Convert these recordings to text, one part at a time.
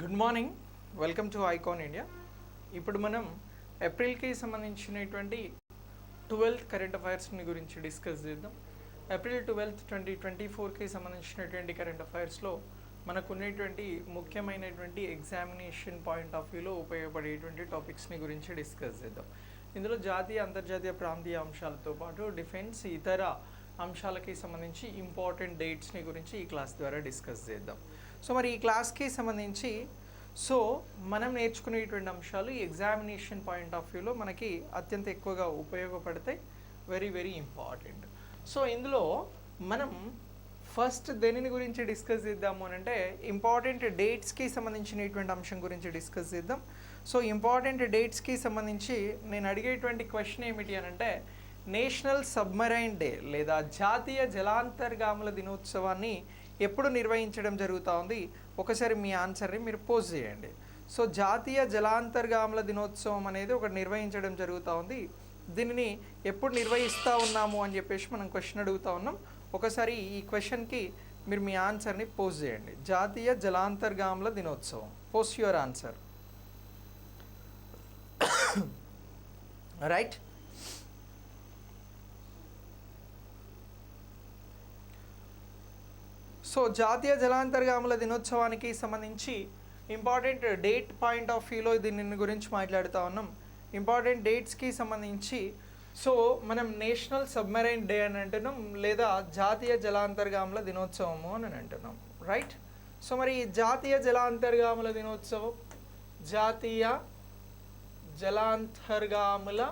Good morning. Welcome to icon India. ఇప్పుడు మనం ఏప్రిల్కి సంబంధించినటువంటి ట్వెల్త్ కరెంట్ అఫైర్స్ని గురించి డిస్కస్ చేద్దాం. ఏప్రిల్ ట్వెల్త్ ట్వంటీ ట్వంటీ ఫోర్కి సంబంధించినటువంటి కరెంట్ అఫైర్స్లో మనకు ఉన్నటువంటి ముఖ్యమైనటువంటి ఎగ్జామినేషన్ పాయింట్ ఆఫ్ వ్యూలో ఉపయోగపడేటువంటి టాపిక్స్ని గురించి డిస్కస్ చేద్దాం. ఇందులో జాతీయ అంతర్జాతీయ ప్రాంతీయ అంశాలతో పాటు డిఫెన్స్ ఇతర అంశాలకి సంబంధించి ఇంపార్టెంట్ డేట్స్ని గురించి ఈ క్లాస్ ద్వారా డిస్కస్ చేద్దాం. సో మరి ఈ క్లాస్కి సంబంధించి సో మనం నేర్చుకునేటువంటి అంశాలు ఈ ఎగ్జామినేషన్ పాయింట్ ఆఫ్ వ్యూలో మనకి అత్యంత ఎక్కువగా ఉపయోగపడతాయి. వెరీ వెరీ ఇంపార్టెంట్ సో ఇందులో మనం ఫస్ట్ దేనిని గురించి డిస్కస్ చేద్దాము అని అంటే ఇంపార్టెంట్ డేట్స్కి సంబంధించినటువంటి అంశం గురించి డిస్కస్ చేద్దాం. సో ఇంపార్టెంట్ డేట్స్కి సంబంధించి నేను అడిగేటువంటి క్వశ్చన్ ఏమిటి అని అంటే నేషనల్ సబ్మరైన్ డే లేదా జాతీయ జలాంతర్గాముల దినోత్సవాన్ని ఎప్పుడు నిర్వహించడం జరుగుతూ ఉంది ఒకసారి మీ ఆన్సర్ని మీరు పోస్ట్ చేయండి. సో జాతీయ జలాంతర్గాముల దినోత్సవం అనేది ఒకటి నిర్వహించడం జరుగుతూ ఉంది దీనిని ఎప్పుడు నిర్వహిస్తూ ఉన్నాము అని చెప్పేసి మనం క్వశ్చన్ అడుగుతా ఉన్నాం. ఒకసారి ఈ క్వశ్చన్కి మీరు మీ ఆన్సర్ని పోస్ట్ చేయండి. జాతీయ జలాంతర్గాముల దినోత్సవం. Post your answer right so జాతీయ జలాంతర్గాముల దినోత్సవానికి సంబంధించి ఇంపార్టెంట్ డేట్ పాయింట్ ఆఫ్ వ్యూలో దీని గురించి మాట్లాడుతూ ఉన్నాం. ఇంపార్టెంట్ డేట్స్కి సంబంధించి సో మనం నేషనల్ సబ్మెరైన్ డే అని అంటున్నాం లేదా జాతీయ జలాంతర్గాముల దినోత్సవము అని అంటున్నాం. రైట్? సో మరి ఈ జాతీయ జలాంతర్గాముల దినోత్సవం జాతీయ జలాంతర్గాముల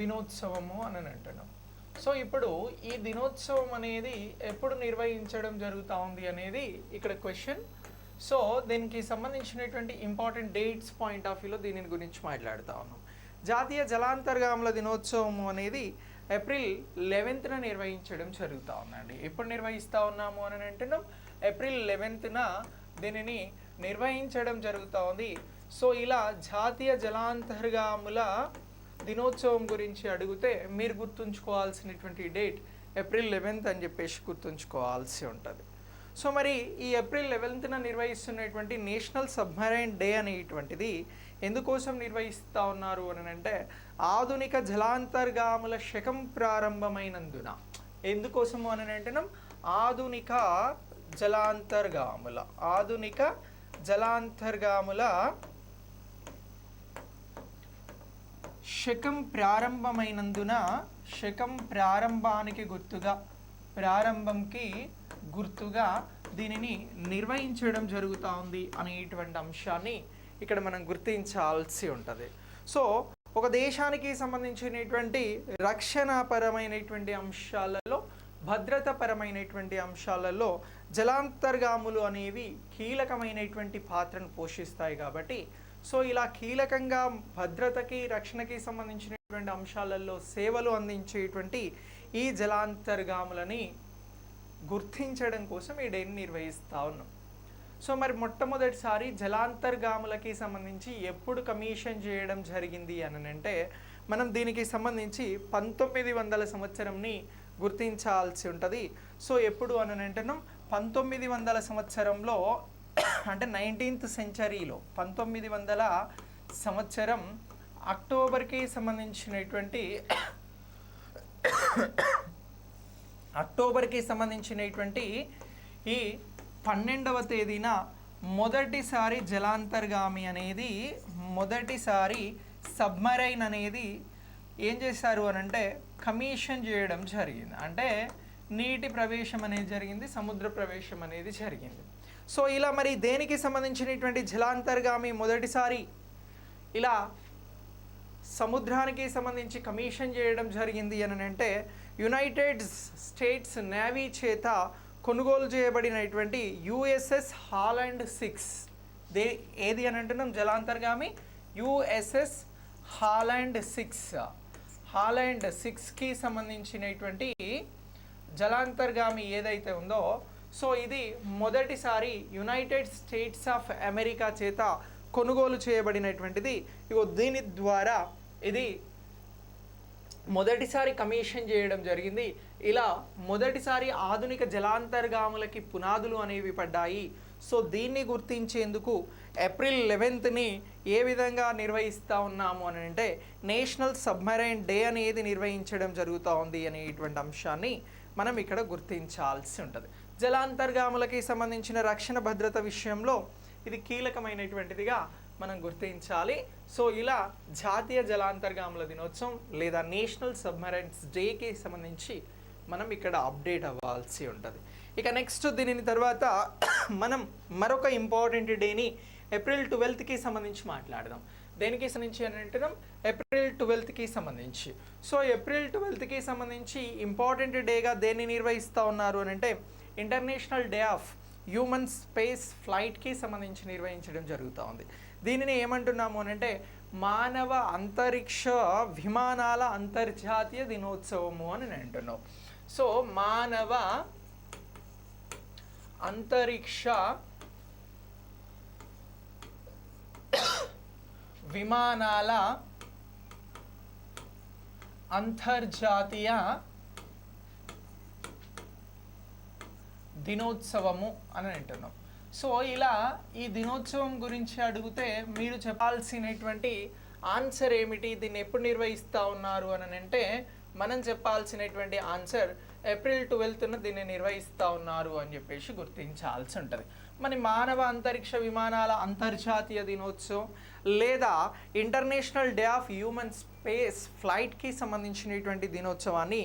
దినోత్సవము అని అంటున్నాం. సో ఇప్పుడు ఈ దినోత్సవం అనేది ఎప్పుడు నిర్వహించడం జరుగుతూ ఉంది అనేది ఇక్కడ క్వశ్చన్ సో దీనికి సంబంధించినటువంటి ఇంపార్టెంట్ డేట్స్ పాయింట్ ఆఫ్ వ్యూలో దీని గురించి మాట్లాడుతూ ఉన్నాం. జాతీయ జలాంతర్గాముల దినోత్సవం అనేది ఏప్రిల్ లెవెన్త్న నిర్వహించడం జరుగుతూ ఉందండి. ఎప్పుడు నిర్వహిస్తూ ఉన్నాము అని అంటున్నాం? ఏప్రిల్ లెవెన్త్న దీనిని నిర్వహించడం జరుగుతూ ఉంది. సో ఇలా జాతీయ జలాంతర్గాముల దినోత్సవం గురించి అడిగితే మీరు గుర్తుంచుకోవాల్సినటువంటి డేట్ ఏప్రిల్ లెవెన్త్ అని చెప్పేసి గుర్తుంచుకోవాల్సి ఉంటుంది. సో మరి ఈ ఏప్రిల్ లెవెన్త్న నిర్వహిస్తున్నటువంటి నేషనల్ సబ్మరైన్ డే అనేటువంటిది ఎందుకోసం నిర్వహిస్తూ ఉన్నారు అని అంటే ఆధునిక జలాంతర్గాముల శకం ప్రారంభమైనందున. ఎందుకోసము అని అంటున్నాం ఆధునిక జలాంతర్గాముల ఆధునిక జలాంతర్గాముల శకం ప్రారంభమైనందున శకం ప్రారంభానికి గుర్తుగా ప్రారంభంకి గుర్తుగా దీనిని నిర్వహించడం జరుగుతూ ఉంది అనేటువంటి అంశాన్ని ఇక్కడ మనం గుర్తించాల్సి ఉంటుంది. సో ఒక దేశానికి సంబంధించినటువంటి రక్షణపరమైనటువంటి అంశాలలో భద్రతపరమైనటువంటి అంశాలలో జలాంతర్గాములు అనేవి కీలకమైనటువంటి పాత్రను పోషిస్తాయి కాబట్టి సో ఇలా కీలకంగా భద్రతకి రక్షణకి సంబంధించినటువంటి అంశాలలో సేవలు అందించేటువంటి ఈ జలాంతర్గాములని గుర్తించడం కోసం ఈ డేని నిర్వహిస్తూ ఉన్నాం. సో మరి మొట్టమొదటిసారి జలాంతర్గాములకి సంబంధించి ఎప్పుడు కమిషన్ చేయడం జరిగింది అని అంటే మనం దీనికి సంబంధించి పంతొమ్మిది వందల సంవత్సరంని గుర్తించాల్సి ఉంటుంది. సో ఎప్పుడు అని అంటున్నాం పంతొమ్మిది వందల సంవత్సరంలో అంటే నైన్టీన్త్ సెంచరీలో పంతొమ్మిది వందల సంవత్సరం అక్టోబర్కి సంబంధించినటువంటి అక్టోబర్కి సంబంధించినటువంటి ఈ పన్నెండవ తేదీన మొదటిసారి జలాంతర్గామి అనేది మొదటిసారి సబ్మరైన్ అనేది ఏం చేశారు అని అంటే కమిషన్ చేయడం జరిగింది. అంటే నీటి ప్రవేశం అనేది జరిగింది సముద్ర ప్రవేశం అనేది జరిగింది. సో ఇలా మరి దేనికి సంబంధించినటువంటి జలాంతర్గామి మొదటిసారి ఇలా సముద్రానికి సంబంధించి కమిషన్ చేయడం జరిగింది అని అంటే యునైటెడ్ స్టేట్స్ నేవీ చేత కొనుగోలు చేయబడినటువంటి యుఎస్ఎస్ హాలండ్ సిక్స్. దే ఏది అని అంటున్నాం? జలాంతర్గామి యుఎస్ఎస్ హాలండ్ సిక్స్. హాలండ్ సిక్స్కి సంబంధించినటువంటి జలాంతర్గామి ఏదైతే ఉందో సో ఇది మొదటిసారి యునైటెడ్ స్టేట్స్ ఆఫ్ అమెరికా చేత కొనుగోలు చేయబడినటువంటిది. ఇగో దీని ద్వారా ఇది మొదటిసారి కమిషన్ చేయడం జరిగింది. ఇలా మొదటిసారి ఆధునిక జలాంతర్గాములకి పునాదులు అనేవి పడ్డాయి. సో దీన్ని గుర్తించేందుకు ఏప్రిల్ లెవెన్త్ని ఏ విధంగా నిర్వహిస్తూ ఉన్నాము అని అంటే నేషనల్ సబ్మరైన్ డే అనేది నిర్వహించడం జరుగుతూ ఉంది అనేటువంటి అంశాన్ని మనం ఇక్కడ గుర్తించాల్సి ఉంటుంది. జలాంతర్గాములకి సంబంధించిన రక్షణ భద్రత విషయంలో ఇది కీలకమైనటువంటిదిగా మనం గుర్తించాలి. సో ఇలా జాతీయ జలాంతర్గాముల దినోత్సవం లేదా నేషనల్ సబ్మరైన్స్ డేకి సంబంధించి మనం ఇక్కడ అప్డేట్ అవ్వాల్సి ఉంటుంది. ఇక నెక్స్ట్ దీనిని తర్వాత మనం మరొక ఇంపార్టెంట్ డేని ఏప్రిల్ ట్వెల్త్కి సంబంధించి మాట్లాడదాం. దేనికి సంబంధించి అని అంటున్నాం? ఏప్రిల్ ట్వెల్త్కి సంబంధించి. సో ఏప్రిల్ ట్వెల్త్కి సంబంధించి ఇంపార్టెంట్ డేగా దేన్ని నిర్వహిస్తూ ఉన్నారు అని అంటే international day of human space ఫ్లైట్కి సంబంధించి నిర్వహించడం జరుగుతూ ఉంది. దీనిని ఏమంటున్నాము అని అంటే మానవ అంతరిక్ష విమానాల అంతర్జాతీయ దినోత్సవము అని నేను అంటున్నాం. సో మానవ అంతరిక్ష విమానాల అంతర్జాతీయ దినోత్సవము అని అంటున్నాం. సో ఇలా ఈ దినోత్సవం గురించి అడిగితే మీరు చెప్పాల్సినటువంటి ఆన్సర్ ఏమిటి? దీన్ని ఎప్పుడు నిర్వహిస్తూ ఉన్నారు అని అంటే మనం చెప్పాల్సినటువంటి ఆన్సర్ ఏప్రిల్ ట్వెల్త్న దీన్ని నిర్వహిస్తూ ఉన్నారు అని చెప్పేసి గుర్తించాల్సి ఉంటుంది. మరి మానవ అంతరిక్ష విమానాల అంతర్జాతీయ దినోత్సవం లేదా international day of human space ఫ్లైట్కి సంబంధించినటువంటి దినోత్సవాన్ని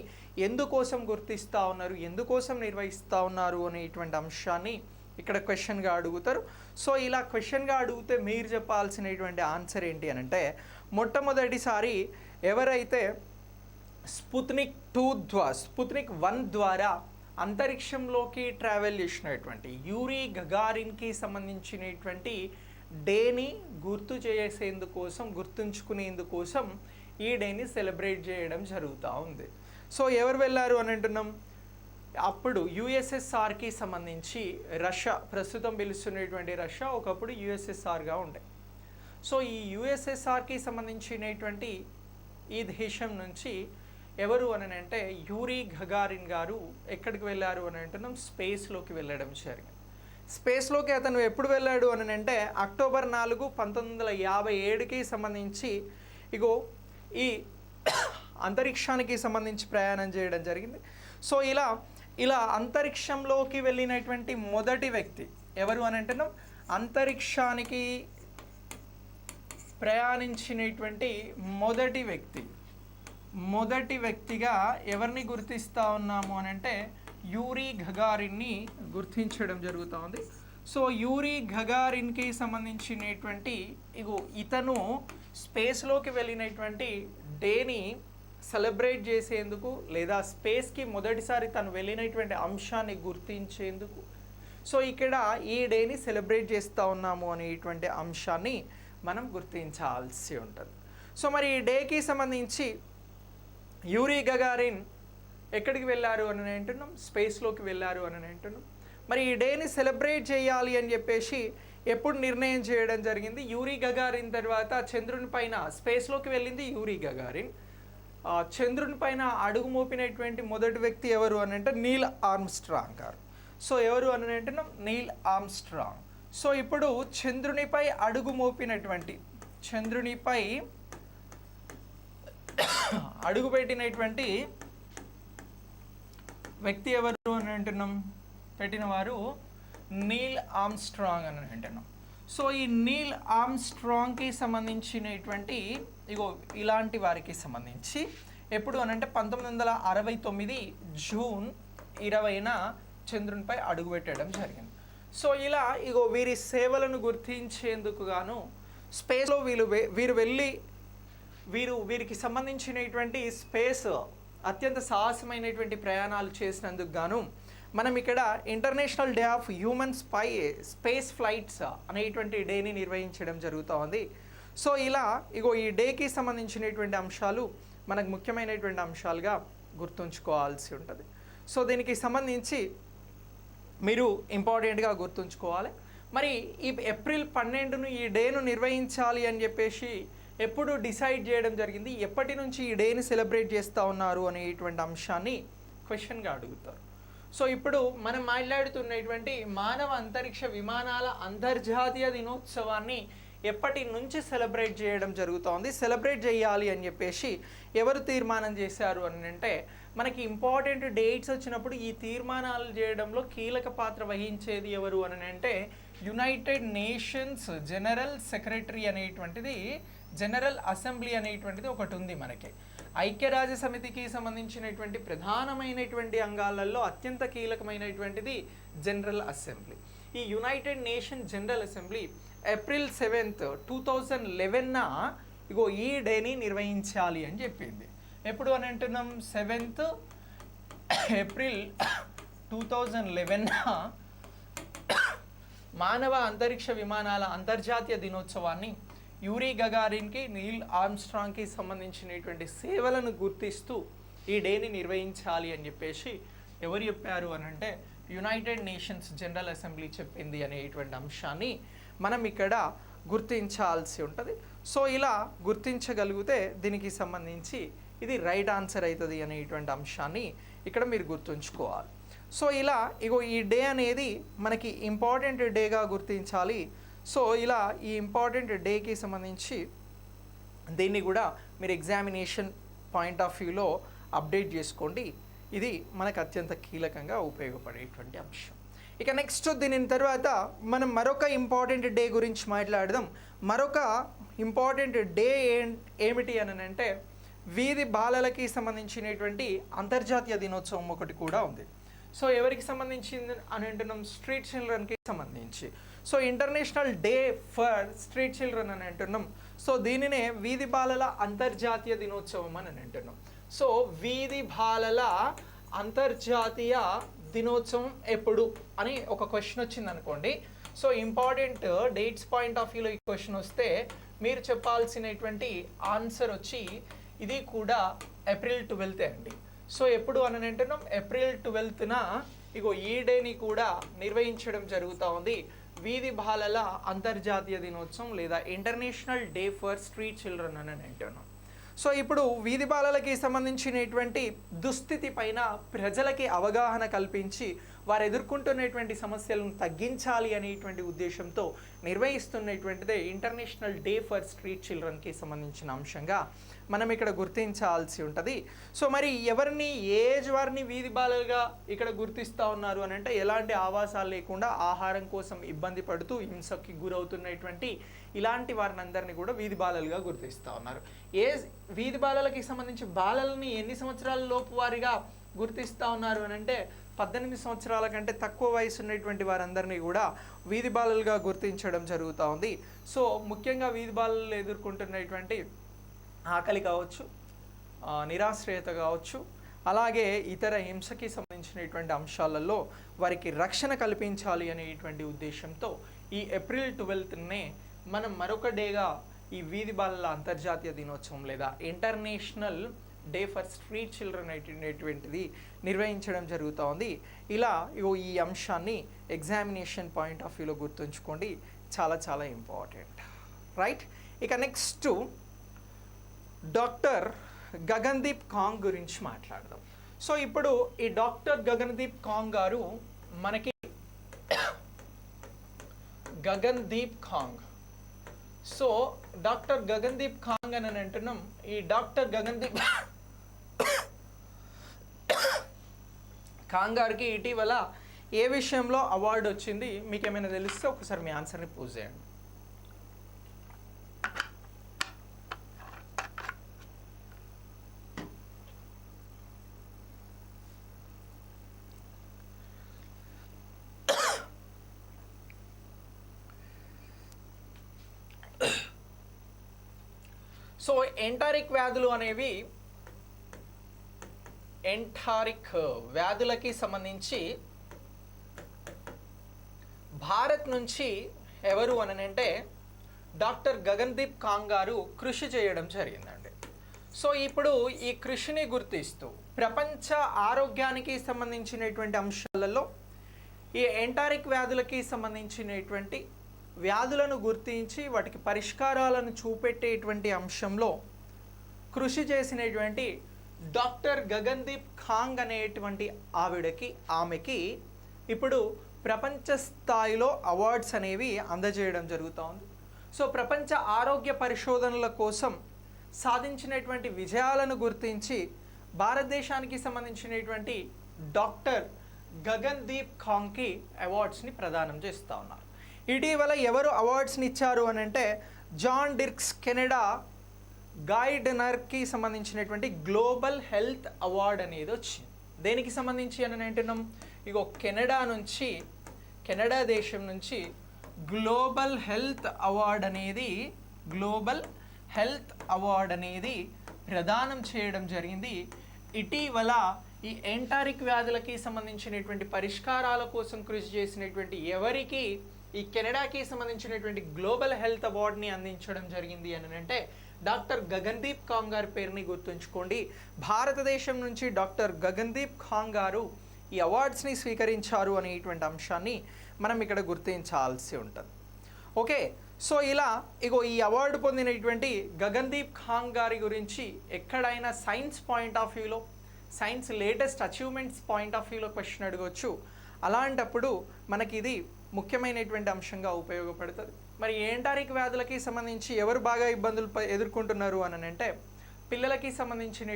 ఎందుకోసం గుర్తిస్తూ ఉన్నారు ఎందుకోసం నిర్వహిస్తూ ఉన్నారు అనేటువంటి అంశాన్ని ఇక్కడ క్వశ్చన్గా అడుగుతారు. సో ఇలా క్వశ్చన్గా అడిగితే మీరు చెప్పాల్సినటువంటి ఆన్సర్ ఏంటి అని అంటే మొట్టమొదటిసారి ఎవరైతే స్పుత్నిక్ టూ ద్వారా స్పుత్నిక్ వన్ ద్వారా అంతరిక్షంలోకి ట్రావెల్ చేసినటువంటి యూరీ గగారిన్కి సంబంధించినటువంటి డేని గుర్తు చేసేందుకోసం గుర్తుంచుకునేందుకోసం ఈ డేని సెలబ్రేట్ చేయడం జరుగుతూ ఉంది. సో ఎవరు వెళ్ళారు అని అంటున్నాం? అప్పుడు యుఎస్ఎస్ఆర్కి సంబంధించి రష్యా ప్రస్తుతం పిలుస్తున్నటువంటి రష్యా ఒకప్పుడు యుఎస్ఎస్ఆర్గా ఉండే. సో ఈ యుఎస్ఎస్ఆర్కి సంబంధించినటువంటి ఈ దేశం నుంచి ఎవరు అని అంటే యూరీ గగారిన్ గారు ఎక్కడికి వెళ్ళారు అని అంటున్నాం? స్పేస్లోకి వెళ్ళడం జరిగింది. స్పేస్లోకి అతను ఎప్పుడు వెళ్ళాడు అని అంటే అక్టోబర్ నాలుగు పంతొమ్మిది వందల యాభై ఏడుకి సంబంధించి ఇగో ఈ అంతరిక్షానికి సంబంధించి ప్రయాణం చేయడం జరిగింది. సో ఇలా ఇలా అంతరిక్షంలోకి వెళ్ళినటువంటి మొదటి వ్యక్తి ఎవరు అని అంటున్నాం? అంతరిక్షానికి ప్రయాణించినటువంటి మొదటి వ్యక్తి. మొదటి వ్యక్తిగా ఎవరిని గుర్తిస్తూ ఉన్నాము అని అంటే యూరీ గగారిన్ని గుర్తించడం జరుగుతూ ఉంది సో యూరీ గగారిన్కి సంబంధించినటువంటి ఇగో ఇతను స్పేస్లోకి వెళ్ళినటువంటి డేని సెలబ్రేట్ చేసేందుకు లేదా స్పేస్కి మొదటిసారి తను వెళ్ళినటువంటి అంశాన్ని గుర్తించేందుకు. సో ఇక్కడ ఈ డేని సెలబ్రేట్ చేస్తూ ఉన్నాము అనేటువంటి అంశాన్ని మనం గుర్తించాల్సి ఉంటుంది. సో మరి ఈ డేకి సంబంధించి యూరీ గగారిన్ ఎక్కడికి వెళ్ళారు అని అంటున్నాం? స్పేస్లోకి వెళ్ళారు అని అంటున్నాం. మరి ఈ డేని సెలబ్రేట్ చేయాలి అని చెప్పేసి ఎప్పుడు నిర్ణయం చేయడం జరిగింది? యూరి గగారిన్ తర్వాత చంద్రుని పైన స్పేస్లోకి వెళ్ళింది యూరీ గగారిన్. చంద్రుని పైన అడుగు మోపినటువంటి మొదటి వ్యక్తి ఎవరు అని అంటే నీల్ ఆర్మ్స్ట్రాంగ్ గారు. సో ఎవరు అని అంటున్నాం? నీల్ ఆర్మ్స్ట్రాంగ్. సో ఇప్పుడు చంద్రునిపై అడుగు మోపినటువంటి చంద్రునిపై అడుగుపెట్టినటువంటి వ్యక్తి ఎవరు అని అంటున్నాం? పెట్టిన వారు నీల్ ఆమ్స్ట్రాంగ్ అని అంటున్నాం. సో ఈ నీల్ ఆమ్స్ట్రాంగ్కి సంబంధించినటువంటి ఇగో ఇలాంటి వారికి సంబంధించి ఎప్పుడు అని అంటే పంతొమ్మిది వందల అరవై తొమ్మిది జూన్ ఇరవైన చంద్రునిపై అడుగుపెట్టడం జరిగింది. సో ఇలా ఇగో వీరి సేవలను గుర్తించేందుకు గాను స్పేస్లో వీళ్ళు వీరు వెళ్ళి వీరు వీరికి సంబంధించినటువంటి స్పేస్ అత్యంత సాహసమైనటువంటి ప్రయాణాలు చేసినందుకు గాను మనం ఇక్కడ international day of human spy space flights అనేటువంటి డేని నిర్వహించడం జరుగుతూ ఉంది. సో ఇలా ఇగో ఈ డేకి సంబంధించినటువంటి అంశాలు మనకు ముఖ్యమైనటువంటి అంశాలుగా గుర్తుంచుకోవాల్సి ఉంటుంది. సో దీనికి సంబంధించి మీరు ఇంపార్టెంట్గా గుర్తుంచుకోవాలి. మరి ఈ ఏప్రిల్ పన్నెండును ఈ డేను నిర్వహించాలి అని చెప్పేసి ఎప్పుడు డిసైడ్ చేయడం జరిగింది. ఎప్పటి నుంచి ఈ డేని సెలబ్రేట్ చేస్తూ ఉన్నారు అనేటువంటి అంశాన్ని క్వశ్చన్గా అడుగుతారు. సో ఇప్పుడు మనం మాట్లాడుతున్నటువంటి మానవ అంతరిక్ష విమానాల అంతర్జాతీయ దినోత్సవాన్ని ఎప్పటి నుంచి సెలబ్రేట్ చేయడం జరుగుతోంది సెలబ్రేట్ చేయాలి అని చెప్పేసి ఎవరు తీర్మానం చేశారు అని అంటే మనకి ఇంపార్టెంట్ డేట్స్ వచ్చినప్పుడు ఈ తీర్మానాలు చేయడంలో కీలక పాత్ర వహించేది ఎవరు అని అంటే యునైటెడ్ నేషన్స్ జనరల్ సెక్రటరీ అనేటువంటిది జనరల్ అసెంబ్లీ అనేటువంటిది ఒకటి ఉంది మనకి. ఐక్యరాజ్య సమితికి సంబంధించినటువంటి ప్రధానమైనటువంటి అంగాలలో అత్యంత కీలకమైనటువంటిది జనరల్ అసెంబ్లీ. ఈ United Nation general assembly April seventh two thousand eleven ఇగో ఈ డేని నిర్వహించాలి అని చెప్పింది. ఎప్పుడు అని అంటున్నాం? Seventh April two thousand eleven మానవ అంతరిక్ష విమానాల అంతర్జాతీయ దినోత్సవాన్ని యూరీ గగారిన్కి నీల్ ఆర్మ్స్ట్రాంగ్కి సంబంధించినటువంటి సేవలను గుర్తిస్తూ ఈ డేని నిర్వహించాలి అని చెప్పేసి ఎవరు చెప్పారు అని అంటే యునైటెడ్ నేషన్స్ జనరల్ అసెంబ్లీ చెప్పింది అనేటువంటి అంశాన్ని మనం ఇక్కడ గుర్తించాల్సి ఉంటుంది. సో ఇలా గుర్తించగలిగితే దీనికి సంబంధించి ఇది రైట్ ఆన్సర్ అవుతుంది అనేటువంటి అంశాన్ని ఇక్కడ మీరు గుర్తుంచుకోవాలి. సో ఇలా ఇగో ఈ డే అనేది మనకి ఇంపార్టెంట్ డేగా గుర్తించాలి. సో ఇలా ఈ ఇంపార్టెంట్ డేకి సంబంధించి దీన్ని కూడా మీరు ఎగ్జామినేషన్ పాయింట్ ఆఫ్ వ్యూలో అప్డేట్ చేసుకోండి. ఇది మనకు అత్యంత కీలకంగా ఉపయోగపడేటువంటి అంశం. ఇక నెక్స్ట్ దీని తర్వాత మనం మరొక ఇంపార్టెంట్ డే గురించి మాట్లాడదాం. మరొక ఇంపార్టెంట్ డే ఏమిటి అని అంటే వీధి బాలలకి సంబంధించినటువంటి అంతర్జాతీయ దినోత్సవం ఒకటి కూడా ఉంది. సో ఎవరికి సంబంధించింది అని అంటున్నాం? స్ట్రీట్ చిల్డ్రన్కి సంబంధించి. So international day for street children అని అంటున్నాం. సో దీనినే వీధి బాలల అంతర్జాతీయ దినోత్సవం అని అంటున్నాం. సో వీధి బాలల అంతర్జాతీయ దినోత్సవం ఎప్పుడు అని ఒక క్వశ్చన్ వచ్చింది అనుకోండి so important dates point of వ్యూలో ఈ క్వశ్చన్ వస్తే మీరు చెప్పాల్సినటువంటి ఆన్సర్ వచ్చి ఇది కూడా ఏప్రిల్ ట్వెల్త్ అండి. సో ఎప్పుడు అని అంటున్నాం? ఏప్రిల్ ట్వెల్త్న ఇగో ఈ డేని కూడా నిర్వహించడం జరుగుతూ ఉంది. వీధి బాలల అంతర్జాతీయ దినోత్సవం లేదా international day for street children అని అంటున్నాం సో ఇప్పుడు వీధి బాలలకి సంబంధించినటువంటి దుస్థితి పైన ప్రజలకి అవగాహన కల్పించి వారు ఎదుర్కొంటున్నటువంటి సమస్యలను తగ్గించాలి అనేటువంటి ఉద్దేశంతో నిర్వహిస్తున్నటువంటిదే ఇంటర్నేషనల్ డే ఫర్ స్ట్రీట్ చిల్డ్రన్కి సంబంధించిన అంశంగా మనం ఇక్కడ గుర్తించాల్సి ఉంటుంది. సో మరి ఎవరిని ఏజ్ వారిని వీధి బాలలుగా ఇక్కడ గుర్తిస్తూ ఉన్నారు అని అంటే ఎలాంటి ఆవాసాలు లేకుండా ఆహారం కోసం ఇబ్బంది పడుతూ హింసకి గురవుతున్నటువంటి ఇలాంటి వారిని అందరినీ కూడా వీధి బాలలుగా గుర్తిస్తూ ఉన్నారు. ఏజ్ వీధి బాలలకి సంబంధించి బాలలని ఎన్ని సంవత్సరాల లోపు వారిగా గుర్తిస్తూ ఉన్నారు అని అంటే పద్దెనిమిది సంవత్సరాల కంటే తక్కువ వయసు ఉన్నటువంటి వారందరినీ కూడా వీధి బాలలుగా గుర్తించడం జరుగుతూ ఉంది. సో ముఖ్యంగా వీధి బాలలు ఎదుర్కొంటున్నటువంటి ఆకలి కావచ్చు నిరాశ్రయత కావచ్చు అలాగే ఇతర హింసకి సంబంధించినటువంటి అంశాలలో వారికి రక్షణ కల్పించాలి అనేటువంటి ఉద్దేశంతో ఈ ఏప్రిల్ ట్వెల్త్నే మనం మరొక డేగా ఈ వీధి బాలల అంతర్జాతీయ దినోత్సవం లేదా international day for street children అనేటువంటిది నిర్వహించడం జరుగుతూ ఉంది. ఇలా ఈ అంశాన్ని ఎగ్జామినేషన్ పాయింట్ ఆఫ్ వ్యూలో గుర్తుంచుకోండి. చాలా చాలా ఇంపార్టెంట్. రైట్? ఇక నెక్స్ట్ డాక్టర్ గగన్దీప్ కాంగ్ గురించి మాట్లాడదాం. సో ఇప్పుడు ఈ డాక్టర్ గగన్దీప్ కాంగ్ గారు మనకి గగన్దీప్ కాంగ్. సో డాక్టర్ గగన్దీప్ కాంగ్ అని అంటున్నాం. ఈ డాక్టర్ గగన్దీప్ కాంగ్ గారికి ఇటీవల ఏ విషయంలో అవార్డు వచ్చింది? మీకు ఏమైనా తెలిస్తే ఒకసారి మీ ఆన్సర్ని పూజ్ చేయండి. సో ఎంటారిక్ వ్యాధులు అనేవి ఎంటారిక్ వ్యాధులకి సంబంధించి భారత్ నుంచి ఎవరు అనంటే డాక్టర్ గగన్దీప్ కాంగ్ గారు కృషి చేయడం జరిగిందండి. సో ఇప్పుడు ఈ కృషిని గుర్తిస్తూ ప్రపంచ ఆరోగ్యానికి సంబంధించినటువంటి అంశాలలో ఈ ఎంటారిక్ వ్యాధులకి సంబంధించినటువంటి వ్యాధులను గుర్తించి వాటికి పరిష్కారాలను చూపెట్టేటువంటి అంశంలో కృషి చేసినటువంటి డాక్టర్ గగన్దీప్ ఖాంగ్ అనేటువంటి ఆవిడకి ఆమెకి ఇప్పుడు ప్రపంచ స్థాయిలో అవార్డ్స్ అనేవి అందజేయడం జరుగుతూ ఉంది. సో ప్రపంచ ఆరోగ్య పరిశోధనల కోసం సాధించినటువంటి విజయాలను గుర్తించి భారతదేశానికి సంబంధించినటువంటి డాక్టర్ గగన్దీప్ ఖాంగ్కి అవార్డ్స్ని ప్రదానం చేస్తూ ఉన్నారు ఇటీవల ఎవరు అవార్డ్స్ని ఇచ్చారు అని అంటే జాన్ డిర్క్స్ కెనడా గైడనర్కి సంబంధించినటువంటి గ్లోబల్ హెల్త్ అవార్డ్ అనేది వచ్చింది. దేనికి సంబంధించి అని అంటున్నాం? ఇగో కెనడా నుంచి కెనడా దేశం నుంచి గ్లోబల్ హెల్త్ అవార్డ్ అనేది గ్లోబల్ హెల్త్ అవార్డ్ అనేది ప్రదానం చేయడం జరిగింది. ఇటీవల ఈ ఎంటారిక్ వ్యాధులకి సంబంధించినటువంటి పరిష్కారాల కోసం కృషి చేసినటువంటి ఎవరికి ఈ కెనడాకి సంబంధించినటువంటి గ్లోబల్ హెల్త్ అవార్డ్ని అందించడం జరిగింది అని అంటే డాక్టర్ గగన్దీప్ ఖాంగ్ గారి పేరుని గుర్తుంచుకోండి. భారతదేశం నుంచి డాక్టర్ గగన్దీప్ ఖాంగ్ గారు ఈ అవార్డ్స్ని స్వీకరించారు అనేటువంటి అంశాన్ని మనం ఇక్కడ గుర్తించాల్సి ఉంటుంది. ఓకే సో ఇలా ఇగో ఈ అవార్డు పొందినటువంటి గగన్దీప్ ఖాంగ్ గారి గురించి ఎక్కడైనా సైన్స్ పాయింట్ ఆఫ్ వ్యూలో science latest achievements point of వ్యూలో క్వశ్చన్ అడగవచ్చు అలాంటప్పుడు మనకి ఇది ముఖ్యమైనటువంటి అంశంగా ఉపయోగపడుతుంది. మరి ఏంటారిక్ వ్యాధులకి సంబంధించి ఎవరు బాగా ఇబ్బందులు ఎదుర్కొంటున్నారు అని అంటే పిల్లలకి సంబంధించిన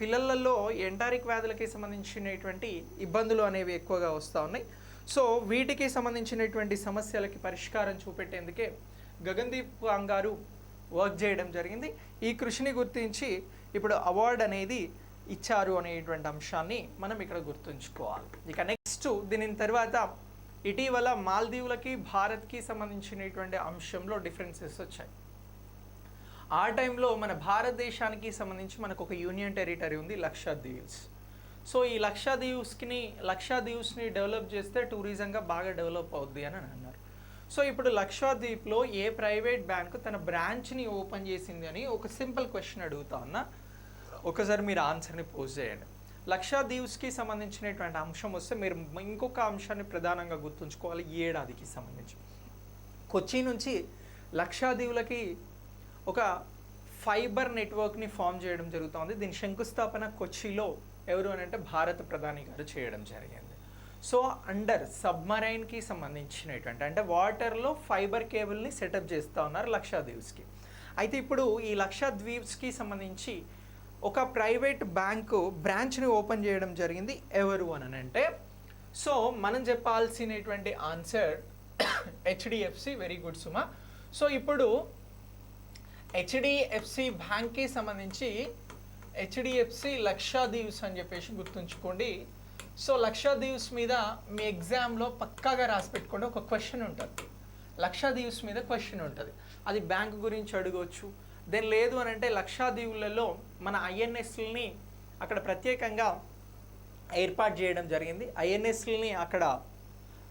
పిల్లలలో ఎంటారిక్ వ్యాధులకి సంబంధించినటువంటి ఇబ్బందులు అనేవి ఎక్కువగా వస్తూ ఉన్నాయి. సో వీటికి సంబంధించినటువంటి సమస్యలకి పరిష్కారం చూపెట్టేందుకే గగన్దీప్ గారు వర్క్ చేయడం జరిగింది. ఈ కృషిని గుర్తించి ఇప్పుడు అవార్డు అనేది ఇచ్చారు అనేటువంటి అంశాన్ని మనం ఇక్కడ గుర్తుంచుకోవాలి. ఇక నెక్స్ట్ దీని తర్వాత ఇటీవల మాల్దీవులకి భారత్కి సంబంధించినటువంటి అంశంలో డిఫరెన్సెస్ వచ్చాయి. ఆ టైంలో మన భారతదేశానికి సంబంధించి మనకు ఒక యూనియన్ టెరిటరీ ఉంది లక్షద్వీప్స్ సో ఈ లక్షద్వీప్స్కి లక్షాదీవ్స్ని డెవలప్ చేస్తే టూరిజంగా బాగా డెవలప్ అవుద్ది అని అన్నారు. సో ఇప్పుడు లక్షాద్వీప్లో ఏ ప్రైవేట్ బ్యాంకు తన బ్రాంచ్ని ఓపెన్ చేసింది అని ఒక సింపుల్ క్వశ్చన్ అడుగుతా ఉన్నా. ఒకసారి మీరు ఆన్సర్ని పోస్ట్ చేయండి. లక్షాదీవ్స్కి సంబంధించినటువంటి అంశం వస్తే మీరు ఇంకొక అంశాన్ని ప్రధానంగా గుర్తుంచుకోవాలి ఈ ఏడాదికి సంబంధించి. కొచ్చి నుంచి లక్షాదీవులకి ఒక ఫైబర్ నెట్వర్క్ని ఫామ్ చేయడం జరుగుతోంది. దీని శంకుస్థాపన కొచ్చిలో ఎవరు అని అంటే భారత ప్రధాని గారు చేయడం జరిగింది. సో అండర్ సబ్మరైన్కి సంబంధించినటువంటి అంటే వాటర్లో ఫైబర్ కేబుల్ని సెటప్ చేస్తూ ఉన్నారు లక్షాదీవ్స్కి. అయితే ఇప్పుడు ఈ లక్షాద్వీప్స్కి సంబంధించి ఒక ప్రైవేట్ బ్యాంకు బ్రాంచ్ని ఓపెన్ చేయడం జరిగింది ఎవరు అని అంటే సో మనం చెప్పాల్సినటువంటి answer HDFC very good Suma. So ఇప్పుడు హెచ్డిఎఫ్సి బ్యాంక్కి సంబంధించి హెచ్డిఎఫ్సి లక్షాదీవ్స్ అని చెప్పేసి గుర్తుంచుకోండి. సో లక్షాదీవ్స్ మీద మీ ఎగ్జామ్లో పక్కాగా రాసి పెట్టుకోండి ఒక క్వశ్చన్ ఉంటుంది. లక్షాదీవ్స్ మీద క్వశ్చన్ ఉంటుంది. అది బ్యాంక్ గురించి అడగవచ్చు దెన్ లేదు అని అంటే లక్షాదీవులలో మన ఐఎన్ఎస్లని అక్కడ ప్రత్యేకంగా ఏర్పాటు చేయడం జరిగింది. ఐఎన్ఎస్లని అక్కడ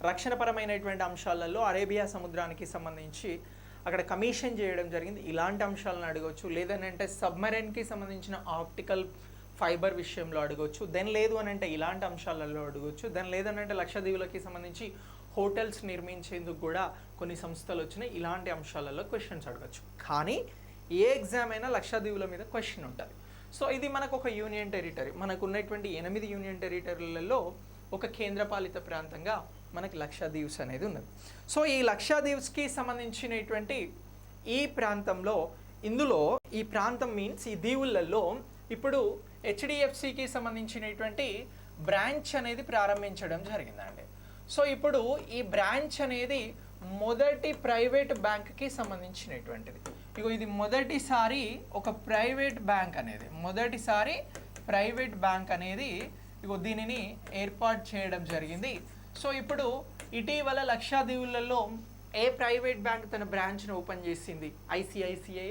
రక్షణపరమైనటువంటి అంశాలలో అరేబియా సముద్రానికి సంబంధించి అక్కడ కమిషన్ చేయడం జరిగింది. ఇలాంటి అంశాలను అడగవచ్చు లేదని అంటే సబ్మరైన్కి సంబంధించిన ఆప్టికల్ ఫైబర్ విషయంలో అడగవచ్చు దెన్ లేదు అని అంటే ఇలాంటి అంశాలలో అడగవచ్చు దెన్ లేదని అంటే లక్షద్వీపులకి సంబంధించి హోటల్స్ నిర్మించేందుకు కూడా కొన్ని సంస్థలు వచ్చినాయి. ఇలాంటి అంశాలలో క్వశ్చన్స్ అడగచ్చు. కానీ ఏ ఎగ్జామ్ అయినా లక్షాదీవుల మీద క్వశ్చన్ ఉంటుంది. సో ఇది మనకు ఒక యూనియన్ టెరిటరీ మనకు ఉన్నటువంటి ఎనిమిది యూనియన్ టెరిటరీలలో ఒక కేంద్రపాలిత ప్రాంతంగా మనకి లక్షాదీవ్స్ అనేది ఉన్నది. సో ఈ లక్షాదీవ్స్కి సంబంధించినటువంటి ఈ ప్రాంతంలో ఇందులో ఈ ప్రాంతం మీన్స్ ఈ దీవులలో ఇప్పుడు హెచ్డిఎఫ్సికి సంబంధించినటువంటి బ్రాంచ్ అనేది ప్రారంభించడం జరిగిందండి. సో ఇప్పుడు ఈ బ్రాంచ్ అనేది మొదటి ప్రైవేట్ బ్యాంక్కి సంబంధించినటువంటిది. ఇగో ఇది మొదటిసారి ఒక ప్రైవేట్ బ్యాంక్ అనేది మొదటిసారి ప్రైవేట్ బ్యాంక్ అనేది ఇగో దీనిని ఏర్పాటు చేయడం జరిగింది. సో ఇప్పుడు ఇటీవల లక్షాదీవులలో ఏ ప్రైవేట్ బ్యాంక్ తన బ్రాంచ్ను ఓపెన్ చేసింది? ఐసిఐసిఐ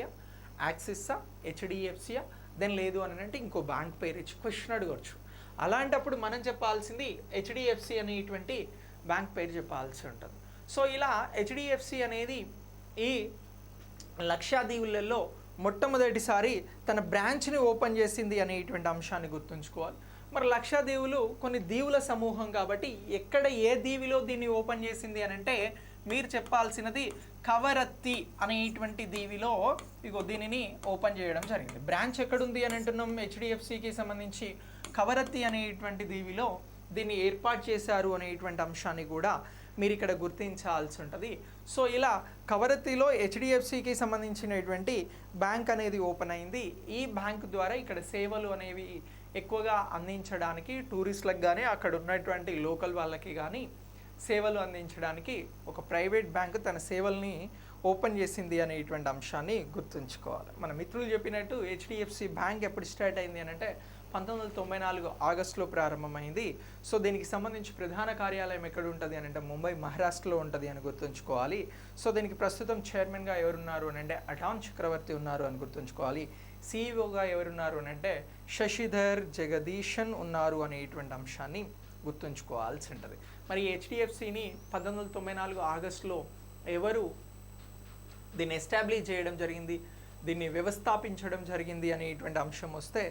యాక్సిస్సా హెచ్డిఎఫ్సియా దెన్ లేదు అని అంటే ఇంకో బ్యాంక్ పేరు ఇచ్చి క్వశ్చన్ అడగవచ్చు అలాంటప్పుడు మనం చెప్పాల్సింది హెచ్డిఎఫ్సి అనేటువంటి బ్యాంక్ పేరు చెప్పాల్సి ఉంటుంది. సో ఇలా హెచ్డిఎఫ్సి అనేది ఈ లక్షాదీవులలో మొట్టమొదటిసారి తన బ్రాంచ్ని ఓపెన్ చేసింది అనేటువంటి అంశాన్ని గుర్తుంచుకోవాలి. మరి లక్షాదీవులు కొన్ని దీవుల సమూహం కాబట్టి ఎక్కడ ఏ దీవిలో దీన్ని ఓపెన్ చేసింది అని అంటే మీరు చెప్పాల్సినది కవరత్తి అనేటువంటి దీవిలో ఇగో దీనిని ఓపెన్ చేయడం జరిగింది. బ్రాంచ్ ఎక్కడుంది అని అంటున్నాం హెచ్డిఎఫ్సికి సంబంధించి. కవరత్తి అనేటువంటి దీవిలో దీన్ని ఏర్పాటు చేశారు అనేటువంటి అంశాన్ని కూడా మీరు ఇక్కడ గుర్తించాల్సి ఉంటుంది. సో ఇలా కవరత్తిలో హెచ్డిఎఫ్సికి సంబంధించినటువంటి బ్యాంక్ అనేది ఓపెన్ అయింది. ఈ బ్యాంక్ ద్వారా ఇక్కడ సేవలు అనేవి ఎక్కువగా అందించడానికి టూరిస్టులకు కానీ అక్కడ ఉన్నటువంటి లోకల్ వాళ్ళకి కానీ సేవలు అందించడానికి ఒక ప్రైవేట్ బ్యాంకు తన సేవల్ని ఓపెన్ చేసింది అనేటువంటి అంశాన్ని గుర్తుంచుకోవాలి. మన మిత్రులు చెప్పినట్టు హెచ్డిఎఫ్సి బ్యాంక్ ఎప్పుడు స్టార్ట్ అయింది అని అంటే పంతొమ్మిది వందల తొంభై నాలుగు ఆగస్టులో ప్రారంభమైంది. సో దీనికి సంబంధించి ప్రధాన కార్యాలయం ఎక్కడ ఉంటుంది అని అంటే ముంబై మహారాష్ట్రలో ఉంటుంది అని గుర్తుంచుకోవాలి. సో దీనికి ప్రస్తుతం చైర్మన్గా ఎవరున్నారు అని అంటే అటాన్ చక్రవర్తి ఉన్నారు అని గుర్తుంచుకోవాలి. సీఈఓగా ఎవరున్నారు అని అంటే శశిధర్ జగదీశన్ ఉన్నారు అనేటువంటి అంశాన్ని గుర్తుంచుకోవాల్సి ఉంటుంది మరి హెచ్డిఎఫ్సిని పంతొమ్మిది వందల తొంభై నాలుగు ఆగస్టులో ఎవరు దీన్ని ఎస్టాబ్లిష్ చేయడం జరిగింది? దీన్ని వ్యవస్థాపించడం జరిగింది అనేటువంటి అంశం వస్తే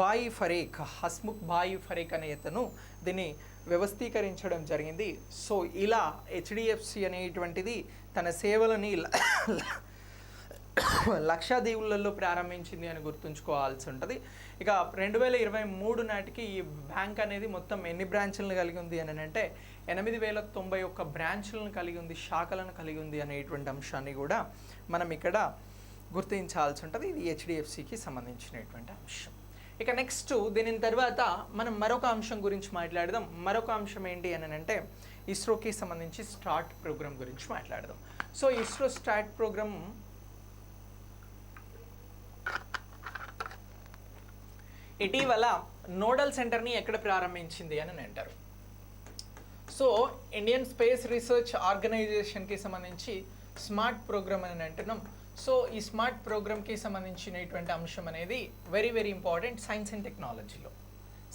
బాయి ఫరేక్ హస్ముఖ్ బాయి ఫరేక్ అనే అతను దీన్ని వ్యవస్థీకరించడం జరిగింది. సో ఇలా హెచ్డిఎఫ్సి అనేటువంటిది తన సేవలని లక్షా లక్షాదీవులలో ప్రారంభించింది అని గుర్తుంచుకోవాల్సి ఉంటుంది. ఇక రెండు వేల ఇరవై మూడు నాటికి ఈ బ్యాంక్ అనేది మొత్తం ఎన్ని బ్రాంచ్లను కలిగి ఉంది అని అంటే ఎనిమిది వేల తొంభై ఒక్క బ్రాంచ్లను కలిగి ఉంది శాఖలను కలిగి ఉంది అనేటువంటి అంశాన్ని కూడా మనం ఇక్కడ గుర్తించాల్సి ఉంటుంది. ఇది హెచ్డిఎఫ్సికి సంబంధించినటువంటి అంశం. ఇక నెక్స్ట్ దీని తర్వాత మనం మరొక అంశం గురించి మాట్లాడదాం. మరొక అంశం ఏంటి అని అంటే ఇస్రోకి సంబంధించి స్టార్ట్ ప్రోగ్రామ్ గురించి మాట్లాడదాం. సో ఇస్రో స్టార్ట్ ప్రోగ్రామ్ ఇటీవల నోడల్ సెంటర్ని ఎక్కడ ప్రారంభించింది అని అంటారు. సో ఇండియన్ స్పేస్ రీసెర్చ్ ఆర్గనైజేషన్కి సంబంధించి స్మార్ట్ ప్రోగ్రామ్ అని అంటున్నాం. సో ఈ స్మార్ట్ ప్రోగ్రామ్కి సంబంధించినటువంటి అంశం అనేది very very important science and టెక్నాలజీలో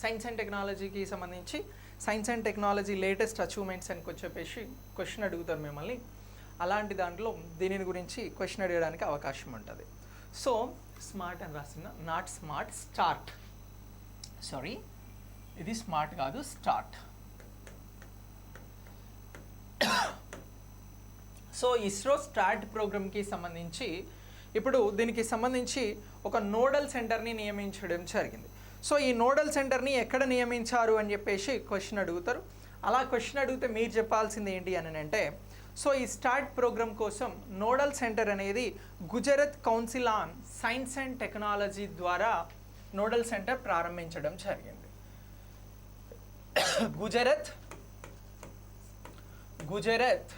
సైన్స్ అండ్ టెక్నాలజీకి సంబంధించి science and technology latest achievements అని చెప్పేసి క్వశ్చన్ అడుగుతారు మిమ్మల్ని. అలాంటి దాంట్లో దీనిని గురించి క్వశ్చన్ అడగడానికి అవకాశం ఉంటుంది. సో స్మార్ట్ అని రాసిన నాట్ స్మార్ట్ స్టార్ట్ సారీ ఇది స్మార్ట్ కాదు స్టార్ట్ సో ఇస్రో స్టార్ట్ ప్రోగ్రామ్కి సంబంధించి ఇప్పుడు దీనికి సంబంధించి ఒక నోడల్ సెంటర్ని నియమించడం జరిగింది. సో ఈ నోడల్ సెంటర్ని ఎక్కడ నియమించారు అని చెప్పేసి క్వశ్చన్ అడుగుతారు. అలా క్వశ్చన్ అడిగితే మీరు చెప్పాల్సింది ఏంటి అని అంటే సో ఈ స్టార్ట్ ప్రోగ్రామ్ కోసం నోడల్ సెంటర్ అనేది Gujarat council on science and technology ద్వారా నోడల్ సెంటర్ ప్రారంభించడం జరిగింది. Gujarat Gujarat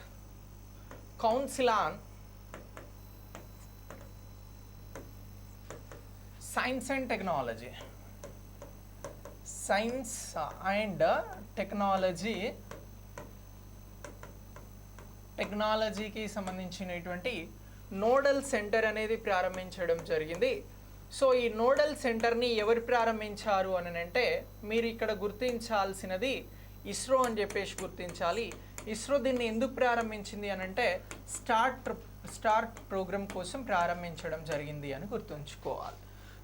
council science and technology. Science and technology టెక్నాలజీకి సంబంధించినటువంటి నోడల్ సెంటర్ అనేది ప్రారంభించడం జరిగింది. సో ఈ నోడల్ సెంటర్ని ఎవరు ప్రారంభించారు అని అంటే మీరు ఇక్కడ గుర్తించాల్సినది ఇస్రో అని చెప్పేసి గుర్తించాలి. ఇస్రో దీన్ని ఎందుకు ప్రారంభించింది అని అంటే స్టార్ట్ స్టార్ట్ ప్రోగ్రామ్ కోసం ప్రారంభించడం జరిగింది అని గుర్తుంచుకోవాలి.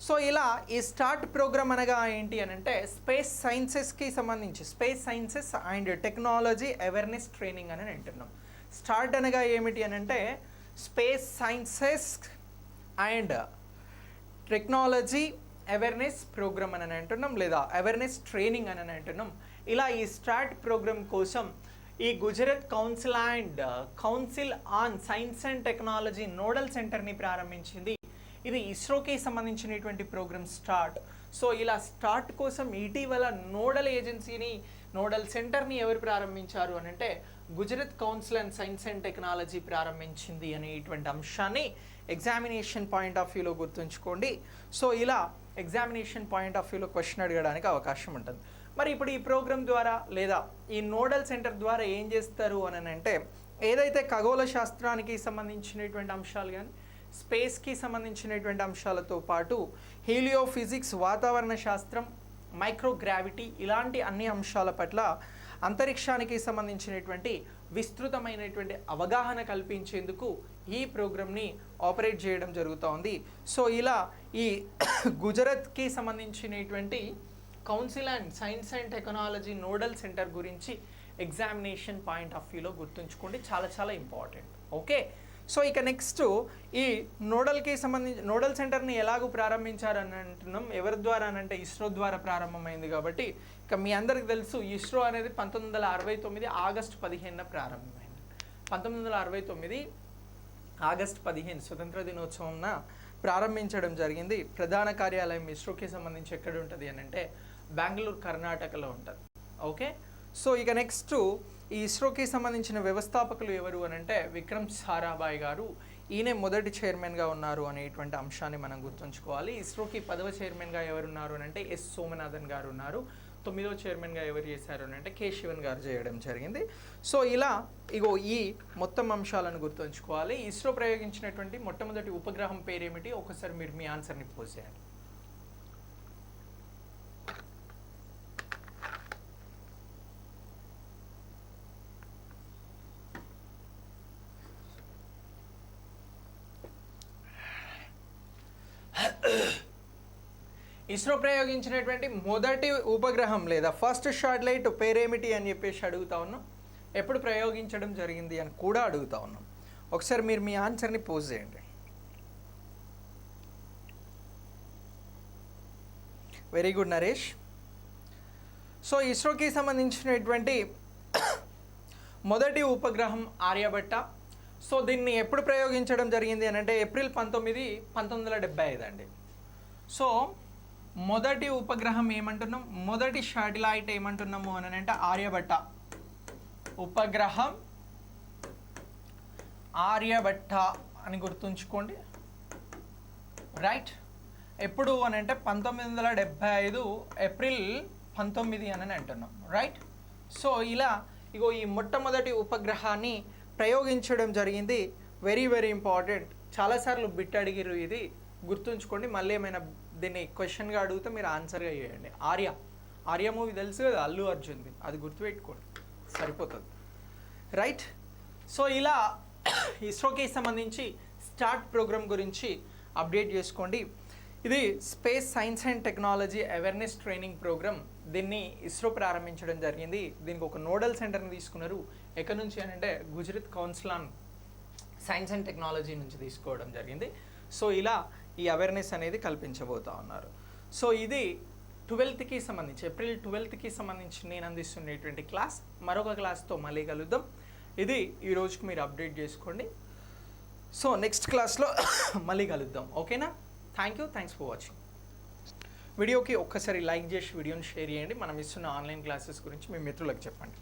సో ఇలా ఈ స్టార్ట్ ప్రోగ్రామ్ అనగా ఏంటి అని అంటే స్పేస్ సైన్సెస్కి సంబంధించి space sciences and technology awareness training అని అంటున్నాం. స్టార్ట్ అనగా ఏమిటి అని అంటే space sciences and technology awareness programme అని అంటున్నాం లేదా అవేర్నెస్ ట్రైనింగ్ అని అంటున్నాం. ఇలా ఈ స్టార్ట్ ప్రోగ్రామ్ కోసం ఈ Gujarat council and council on science and technology nodal సెంటర్ని ప్రారంభించింది. ఇది ఇస్రోకి సంబంధించినటువంటి ప్రోగ్రామ్ స్టార్ట్ సో ఇలా స్టార్ట్ కోసం ఇటీవల నోడల్ ఏజెన్సీని నోడల్ సెంటర్ని ఎవరు ప్రారంభించారు అని అంటే Gujarat council and science and technology ప్రారంభించింది అనేటువంటి అంశాన్ని ఎగ్జామినేషన్ పాయింట్ ఆఫ్ వ్యూలో గుర్తుంచుకోండి. సో ఇలా ఎగ్జామినేషన్ పాయింట్ ఆఫ్ వ్యూలో క్వశ్చన్ అడగడానికి అవకాశం ఉంటుంది. మరి ఇప్పుడు ఈ ప్రోగ్రామ్ ద్వారా లేదా ఈ నోడల్ సెంటర్ ద్వారా ఏం చేస్తారు అని అంటే ఏదైతే ఖగోళ శాస్త్రానికి సంబంధించినటువంటి అంశాలు కానీ స్పేస్కి సంబంధించినటువంటి అంశాలతో పాటు హీలియో ఫిజిక్స్ వాతావరణ శాస్త్రం మైక్రోగ్రావిటీ ఇలాంటి అన్ని అంశాల పట్ల అంతరిక్షానికి సంబంధించినటువంటి విస్తృతమైనటువంటి అవగాహన కల్పించేందుకు ఈ ప్రోగ్రామ్ని ఆపరేట్ చేయడం జరుగుతోంది. సో ఇలా ఈ గుజరాత్కి సంబంధించినటువంటి council and science and technology nodal centre గురించి ఎగ్జామినేషన్ పాయింట్ ఆఫ్ వ్యూలో గుర్తుంచుకోండి. చాలా చాలా ఇంపార్టెంట్. ఓకే? సో ఇక నెక్స్ట్ ఈ నోడల్కి సంబంధించి నోడల్ సెంటర్ని ఎలాగో ప్రారంభించారని అంటున్నాం. ఎవరి ద్వారా అని అంటే ఇస్రో ద్వారా ప్రారంభమైంది కాబట్టి ఇక మీ అందరికి తెలుసు ఇస్రో అనేది పంతొమ్మిది వందల అరవై తొమ్మిది ఆగస్టు పదిహేనున ప్రారంభమైంది. పంతొమ్మిది వందల అరవై తొమ్మిది ఆగస్ట్ పదిహేను స్వతంత్ర దినోత్సవంన ప్రారంభించడం జరిగింది. ప్రధాన కార్యాలయం ఇస్రోకి సంబంధించి ఎక్కడ ఉంటుంది అని అంటే బెంగళూరు కర్ణాటకలో ఉంటుంది. ఓకే? సో ఇక నెక్స్ట్ ఈ ఇస్రోకి సంబంధించిన వ్యవస్థాపకులు ఎవరు అని అంటే విక్రమ్ సారాభాయ్ గారు. ఈయనే మొదటి చైర్మన్గా ఉన్నారు అనేటువంటి అంశాన్ని మనం గుర్తుంచుకోవాలి. ఇస్రోకి పదవ చైర్మన్గా ఎవరున్నారు అని అంటే ఎస్ సోమనాథన్ గారు ఉన్నారు. తొమ్మిదో చైర్మన్గా ఎవరు చేశారు అని అంటే కే శివన్ గారు చేయడం జరిగింది. సో ఇలా ఇగో ఈ మొత్తం అంశాలను గుర్తుంచుకోవాలి. ఇస్రో ప్రయోగించినటువంటి మొట్టమొదటి ఉపగ్రహం పేరేమిటి? ఒకసారి మీరు మీ ఆన్సర్ని పోసేయండి చేయండి ఇస్రో ప్రయోగించినటువంటి మొదటి ఉపగ్రహం లేదా ఫస్ట్ షాటిలైట్ పేరేమిటి అని చెప్పేసి అడుగుతా ఉన్నాం. ఎప్పుడు ప్రయోగించడం జరిగింది అని కూడా అడుగుతా ఉన్నాం. ఒకసారి మీరు మీ ఆన్సర్ని పోజ్ చేయండి. వెరీ గుడ్ నరేష్ సో ఇస్రోకి సంబంధించినటువంటి మొదటి ఉపగ్రహం ఆర్యభట్ట. సో దీన్ని ఎప్పుడు ప్రయోగించడం జరిగింది అని అంటే ఏప్రిల్ పంతొమ్మిది పంతొమ్మిది వందల డెబ్బై ఐదు అండి. సో మొదటి ఉపగ్రహం ఏమంటున్నాం? మొదటి శాటిలైట్ ఏమంటున్నాము అని అంటే ఆర్యభట్ట. ఉపగ్రహం ఆర్యభట్ట అని గుర్తుంచుకోండి. రైట్ ఎప్పుడు అని అంటే పంతొమ్మిది వందల డెబ్భై ఐదు ఏప్రిల్ పంతొమ్మిది అని అంటున్నాం. రైట్ సో ఇలా ఇగో ఈ మొట్టమొదటి ఉపగ్రహాన్ని ప్రయోగించడం జరిగింది. వెరీ వెరీ ఇంపార్టెంట్ చాలాసార్లు బిట్ అడిగిరు ఇది. గుర్తుంచుకోండి. మళ్ళీ ఏమైనా దీన్ని క్వశ్చన్గా అడిగితే మీరు ఆన్సర్గా చేయండి. ఆర్య. ఆర్య మూవీ తెలుసు కదా అల్లు అర్జున్ది. అది గుర్తుపెట్టుకోండి. సరిపోతుంది. రైట్ సో ఇలా ఇస్రోకి సంబంధించి స్టార్ట్ ప్రోగ్రామ్ గురించి అప్డేట్ చేసుకోండి. ఇది space science and technology awareness training programme దీన్ని ఇస్రో ప్రారంభించడం జరిగింది. దీనికి ఒక నోడల్ సెంటర్ని తీసుకున్నారు. ఎక్కడి నుంచి అని అంటే Gujarat council on science and technology నుంచి తీసుకోవడం జరిగింది. సో ఇలా ఈ అవేర్నెస్ అనేది కల్పించబోతా ఉన్నారు. సో ఇది ట్వెల్త్కి సంబంధించి ఏప్రిల్ ట్వెల్త్కి సంబంధించి నేను అందిస్తున్నటువంటి క్లాస్ మరొక క్లాస్తో మళ్ళీ కలుద్దాం. ఇది ఈ రోజుకి మీరు అప్డేట్ చేసుకోండి. సో నెక్స్ట్ క్లాస్లో మళ్ళీ కలుద్దాం. ఓకేనా thank you thanks for watching వీడియోకి ఒక్కసారి లైక్ చేసి వీడియోని షేర్ చేయండి. మనం ఇస్తున్న ఆన్లైన్ క్లాసెస్ గురించి మీ మిత్రులకు చెప్పండి.